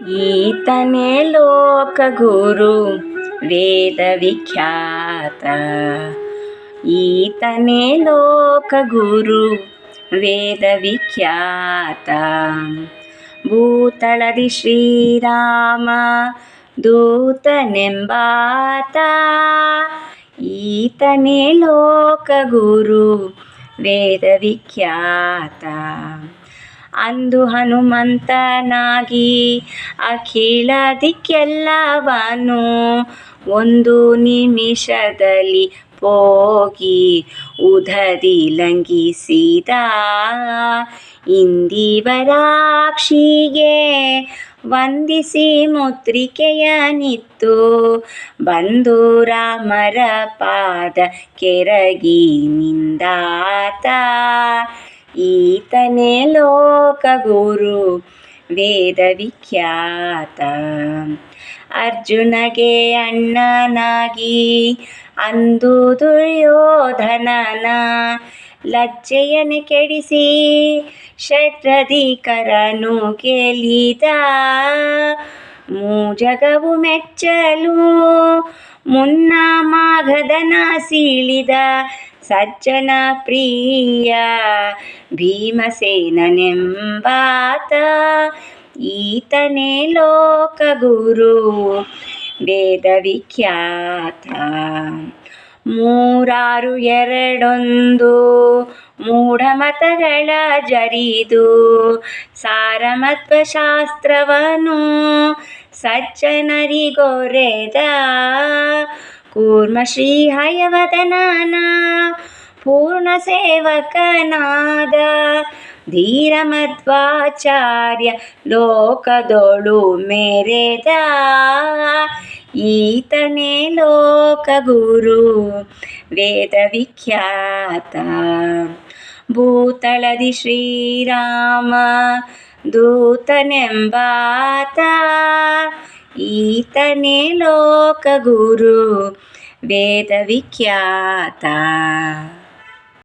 ಈತನೇ ಲೋಕಗುರು ವೇದವಿಖ್ಯಾತ ಈತನೇ ಲೋಕಗುರು ವೇದವಿಖ್ಯಾತ ಭೂತಳದಿ ಶ್ರೀರಾಮ ದೂತನೆಂಬಾತ ಈತನೇ ಲೋಕಗುರು ವೇದವಿಖ್ಯಾತ ಅಂದು ಹನುಮಂತನಾಗಿ ಅಖಿಲ ದಿಕ್ಕೆಲ್ಲವನು ಒಂದು ನಿಮಿಷದಲ್ಲಿ ಹೋಗಿ ಉದದಿ ಲಂಘಿಸಿದ ಇಂದಿವರಾಕ್ಷಿಗೆ ವಂದಿಸಿ ಮುದ್ರಿಕೆಯನಿತ್ತು ಬಂದು ರಾಮರ ಪಾದ ಕೆರಗಿ ನಿಂದಾತ. ಈತನೇ ಲೋಕ ಗುರು ವೇದ ವಿಖ್ಯಾತ. ಅರ್ಜುನಗೆ ಅಣ್ಣನಾಗಿ, ಅಂದು ದುರ್ಯೋಧನನ ಲಜ್ಜೆಯನ್ನು ಕೆಡಿಸಿ ಷಟ್ರಧಿಕರನು ಗೆಲಿದ ಮೂಜಗವು ಮೆಚ್ಚಲು ಮುನ್ನ ಮಾಘದನ ಸೀಳಿದ ಸಜ್ಜನ ಪ್ರಿಯ, ಭೀಮಸೇನನೆಂಬಾತ, ಈತನೇ ವೇದ ವಿಖ್ಯಾತ ಮೂರಾರು ಎರಡೊಂದು, ಮೂಢಮತಗಳ ಜರಿದು, ಸಾರಮತ್ವಶಾಸ್ತ್ರವನು ಸಜ್ಜನರಿಗೊರೆದ. ಕೂರ್ಮ ಶ್ರೀ ಹಯವದನನ ಪೂರ್ಣ ಸೇವಕನಾದ ಧೀರ ಮಧ್ವಾಚಾರ್ಯ ಲೋಕದೊಳು ಮೆರೆದ ಈತನೇ ಲೋಕಗುರು ವೇದವಿಖ್ಯಾತ ಭೂತಳದಿ ಶ್ರೀರಾಮ ದೂತನೆಂಬಾತ ಈತನೇ ಲೋಕಗುರು ವೇದವಿಖ್ಯಾತ